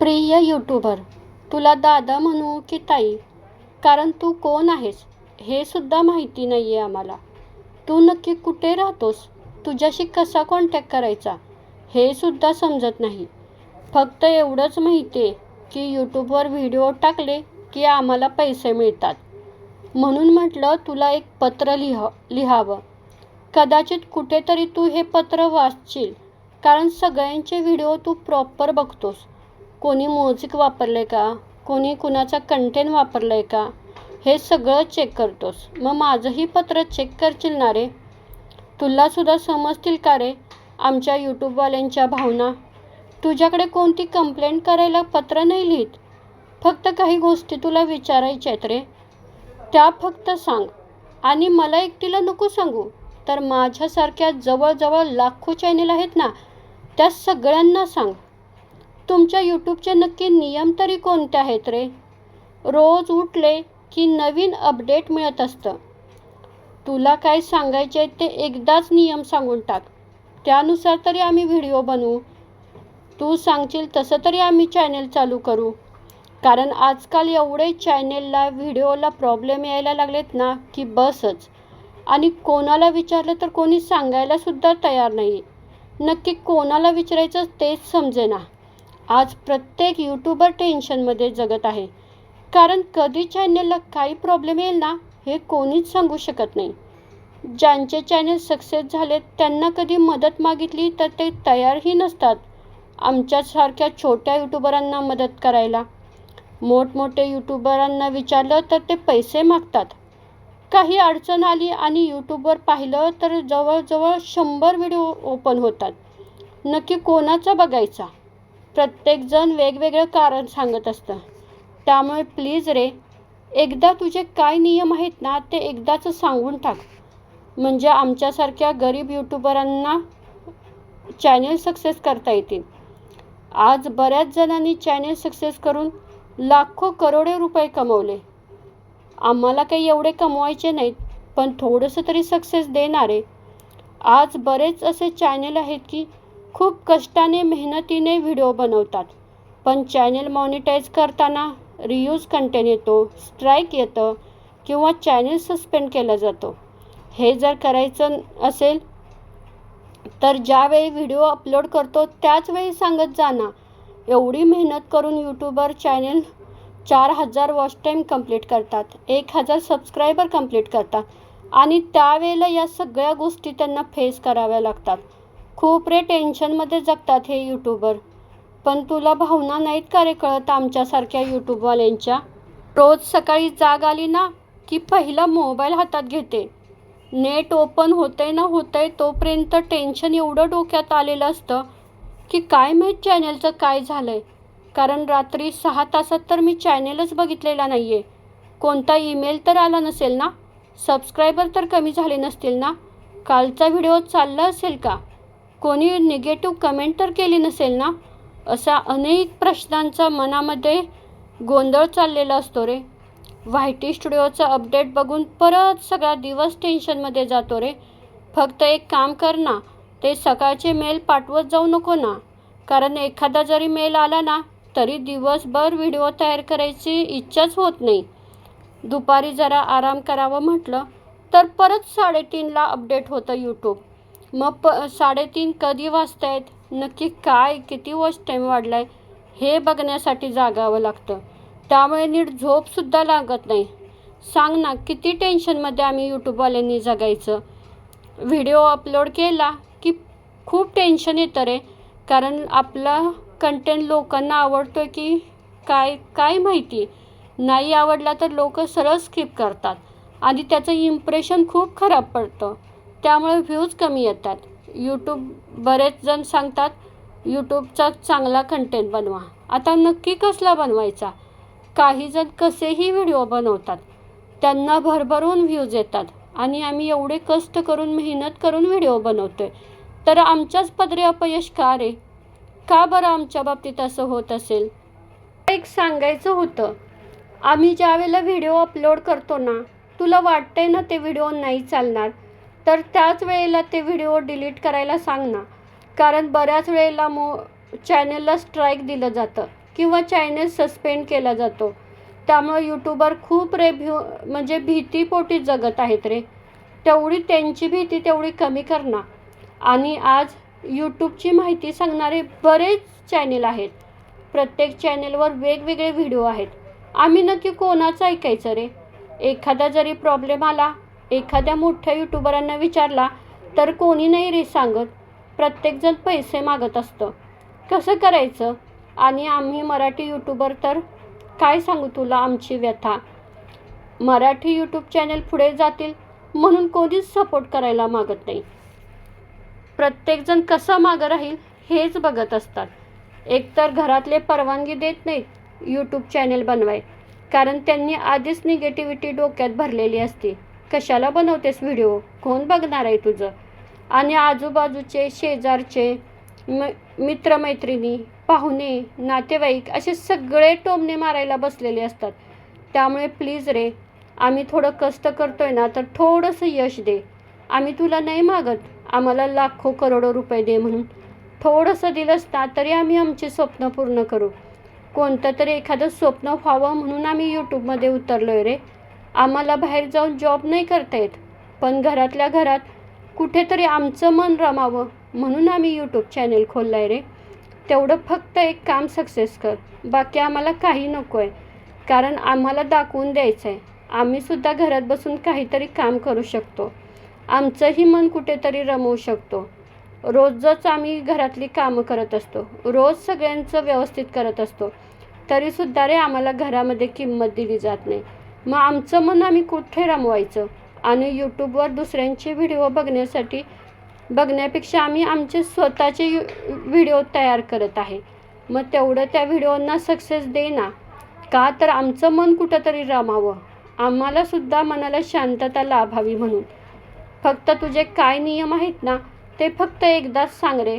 प्रिय यूट्यूबर तुला दादा म्हणू की ताई? कारण तू कोण आहेस हे सुद्धा माहिती नाही आहे आम्हाला. तू नक्की कुठे राहतोस? तुझ्याशी कसा कॉन्टॅक्ट करायचा? हे सुद्धा समजत नाही. फक्त एवढंच माहिती आहे की यूट्यूबवर व्हिडिओ टाकले की आम्हाला पैसे मिळतात. म्हणून म्हटलं तुला एक पत्र लिह लिहावं. कदाचित कुठेतरी तू हे पत्र वाचशील कारण सगळ्यांचे व्हिडिओ तू प्रॉपर बघतोस. कोणी म्युझिक वापरलं आहे का? कोणी कुणाचा कंटेंट वापरलं आहे का? हे सगळं चेक करतोस. मग माझंही पत्र चेक करशील ना रे? तुलासुद्धा समजतील का रे आमच्या यूट्यूबवाल्यांच्या भावना? तुझ्याकडे कोणती कंप्लेंट करायला पत्र नाही लिहित? फक्त काही गोष्टी तुला विचारायच्या आहेत रे. त्या फक्त सांग. आणि मला एकटीला नको सांगू. तर माझ्यासारख्या जवळजवळ लाखो चॅनेल आहेत ना त्या सगळ्यांना सांग. तुमच्या यूट्यूबचे नक्की नियम तरी कोणते आहेत रे? रोज उठले की नवीन अपडेट मिळत असतं. तुला काय सांगायचे ते एकदाच नियम सांगून टाक. त्यानुसार तरी आम्ही व्हिडिओ बनवू. तू सांगशील तसं तरी आम्ही चॅनेल चालू करू. कारण आजकाल एवढे चॅनेलला व्हिडिओला प्रॉब्लेम यायला लागलेत ना की बसच. आणि कोणाला विचारलं तर कोणी सांगायलासुद्धा तयार नाही. नक्की कोणाला विचारायचं तेच समजेना. आज प्रत्येक यूट्यूबर टेन्शनमध्ये जगत आहे. कारण कधी चॅनेलला काही प्रॉब्लेम येईल ना हे कोणीच सांगू शकत नाही. ज्यांचे चॅनेल सक्सेस झाले त्यांना कधी मदत मागितली तर ते तयारही नसतात. आमच्यासारख्या छोट्या यूट्यूबरांना मदत करायला. मोठमोठे यूट्यूबरांना विचारलं तर ते पैसे मागतात. काही अडचण आली आणि यूट्यूबवर पाहिलं तर जवळजवळ शंभर व्हिडिओ ओपन होतात. नक्की कोणाचा बघायचा? प्रत्येकजण वेगवेगळं कारण सांगत असतं. त्यामुळे प्लीज रे एकदा तुझे काय नियम आहेत ना ते एकदाच सांगून टाक. म्हणजे आमच्यासारख्या गरीब यूट्यूबरांना चॅनेल सक्सेस करता येतील. आज बऱ्याच जणांनी चॅनेल सक्सेस करून लाखो करोडे रुपये कमवले. आम्हाला काही एवढे कमवायचे नाहीत पण थोडंसं तरी सक्सेस देणारे. आज बरेच असे चॅनेल आहेत की खूप कष्टाने मेहनतीने व्हिडिओ बनवतात. पण चॅनेल मॉनिटाईज करताना रियूज कंटेंट येतो स्ट्राईक येतं किंवा चॅनेल सस्पेंड केला जातो. हे जर करायचं असेल तर ज्यावेळी व्हिडिओ अपलोड करतो त्याच वेळी सांगत जाणार एवढी मेहनत करून यूट्यूबर चॅनेल चार हजार वॉच टाईम कंप्लीट करतात एक हजार सबस्क्रायबर कंप्लीट करतात आणि त्यावेळेला या सगळ्या गोष्टी त्यांना फेस कराव्या लागतात. खूप रे टेन्शनमध्ये जगतात हे यूट्यूबर पण तुला भावना नाहीत का रे कळत आमच्यासारख्या यूट्यूबवाल्यांच्या रोज सकाळी जाग आली ना की पहिला मोबाईल हातात घेते. नेट ओपन होतंय ना होतंय तोपर्यंत टेन्शन एवढं डोक्यात आलेलं असतं की काय माहीत चॅनेलचं काय झालं आहे कारण रात्री सहा तासात तर मी चॅनेलच बघितलेला नाही आहे कोणता ईमेल तर आला नसेल ना? सबस्क्रायबर तर कमी झाले नसतील ना? कालचा व्हिडिओ चालला असेल का? कोणी निगेटिव्ह कमेंट तर केली नसेल ना? असा अनेक प्रश्नांचा मनामध्ये गोंधळ चाललेला असतो रे. व्हायटी स्टुडिओचं अपडेट बघून परत सगळा दिवस टेन्शनमध्ये जातो रे. फक्त एक काम कर ना ते सकाळचे मेल पाठवत जाऊ नको ना. कारण एखादा जरी मेल आला ना तरी दिवसभर व्हिडिओ तयार करायची इच्छाच होत नाही. दुपारी जरा आराम करावं म्हटलं तर परत साडेतीनला अपडेट होतं यूट्यूब मग प साडेतीन कधी वाजतायत? नक्की काय? किती वॉच टाईम वाढला आहे हे बघण्यासाठी जागावं लागतं. त्यामुळे नीट झोपसुद्धा लागत नाही. सांग ना किती टेन्शनमध्ये आम्ही यूट्यूबवाल्यांनी जगायचं? व्हिडिओ अपलोड केला की खूप टेन्शन येतं रे. कारण आपला कंटेंट लोकांना आवडतो की काय काय माहिती? नाही आवडला तर लोक सरळ स्किप करतात. आणि त्याचं इम्प्रेशन खूप खराब पडतं. त्यामुळे व्ह्यूज कमी येतात. यूट्यूब बरेच जण सांगतात यूट्यूबचा चांगला कंटेंट बनवा. आता नक्की कसला बनवायचा? काही जण कसेही व्हिडिओ बनवतात त्यांना भरभरून व्ह्यूज येतात. आणि आम्ही एवढे कष्ट करून मेहनत करून व्हिडिओ बनवतो आहे तर आमच्याच पदरी अपयश का रे? का बरं आमच्या बाबतीत असं होत असेल? एक सांगायचं होतं आम्ही ज्या वेळेला व्हिडिओ अपलोड करतो ना तुला वाटतंय ना ते व्हिडिओ नाही चालणार? तर त्याच वेळेला ते व्हिडिओ डिलीट करायला सांग ना. कारण बऱ्याच वेळेला मो चॅनेलला स्ट्राईक दिलं जातं किंवा चॅनेल सस्पेंड केला जातो. त्यामुळे यूट्यूबर खूप रेभ्यू म्हणजे भीतीपोटी जगत आहेत रे. तेवढी त्यांची भीती तेवढी कमी कर ना. आणि आज यूट्यूबची माहिती सांगणारे बरेच चॅनेल आहेत. प्रत्येक चॅनेलवर वेगवेगळे व्हिडिओ आहेत. आम्ही नक्की कोणाचं ऐकायचं रे? एखादा जरी प्रॉब्लेम आला एखाद्या मोठ्या यूट्यूबरांना विचारला तर कोणी नाही रे सांगत? प्रत्येकजण पैसे मागत असतं. कसं करायचं? आणि आम्ही मराठी यूट्यूबर तर काय सांगू तुला आमची व्यथा? मराठी यूट्यूब चॅनल पुढे जातील म्हणून कोणीच सपोर्ट करायला मागत नाही. प्रत्येकजण कसं मागं राहील हेच बघत असतात. एकतर घरातले परवानगी देत नाहीत यूट्यूब चॅनल बनवाय कारण त्यांनी आधीच निगेटिव्हिटी डोक्यात भरलेली असते. कशाला बनवतेस व्हिडिओ कोण बघणार आहे तुझं? आणि आजूबाजूचे शेजारचे म मित्रमैत्रिणी पाहुणे नातेवाईक असे सगळे टोमणे मारायला बसलेले असतात. त्यामुळे प्लीज रे आम्ही थोडं कष्ट करतोय ना तर थोडंसं यश दे. आम्ही तुला नाही मागत. आम्हाला लाखो करोडो रुपये दे म्हणून. थोडंसं दिलंस ना तरी आम्ही आमची स्वप्न पूर्ण करू. कोणतं तरी एखादं स्वप्न व्हावं म्हणून आम्ही यूट्यूबमध्ये उतरलो आहे रे. आम्हाला बाहेर जाऊन जॉब नाही करता येत. पण घरातल्या घरात कुठेतरी आमचं मन रमावं म्हणून आम्ही यूट्यूब चॅनेल खोलला आहे रे. तेवढं फक्त एक काम सक्सेस कर. बाकी आम्हाला काही नको आहे कारण आम्हाला दाखवून द्यायचं आहे आम्हीसुद्धा घरात बसून काहीतरी काम करू शकतो. आमचंही मन कुठेतरी रमवू शकतो. रोजच आम्ही घरातली कामं करत असतो. रोज सगळ्यांचं व्यवस्थित करत असतो. तरीसुद्धा रे आम्हाला घरामध्ये किंमत दिली जात नाही. मग आमचं मन आम्ही कुठे रमवायचं? आणि यूट्यूबवर दुसऱ्यांचे व्हिडिओ बघण्यासाठी बघण्यापेक्षा आम्ही आमचे स्वतःचे यू व्हिडिओ तयार करत आहे. मग तेवढं त्या व्हिडिओंना सक्सेस दे ना का तर आमचं मन कुठंतरी रमावं. आम्हालासुद्धा मनाला शांतता लाभावी म्हणून. फक्त तुझे काय नियम आहेत ना ते फक्त एकदाच सांग रे.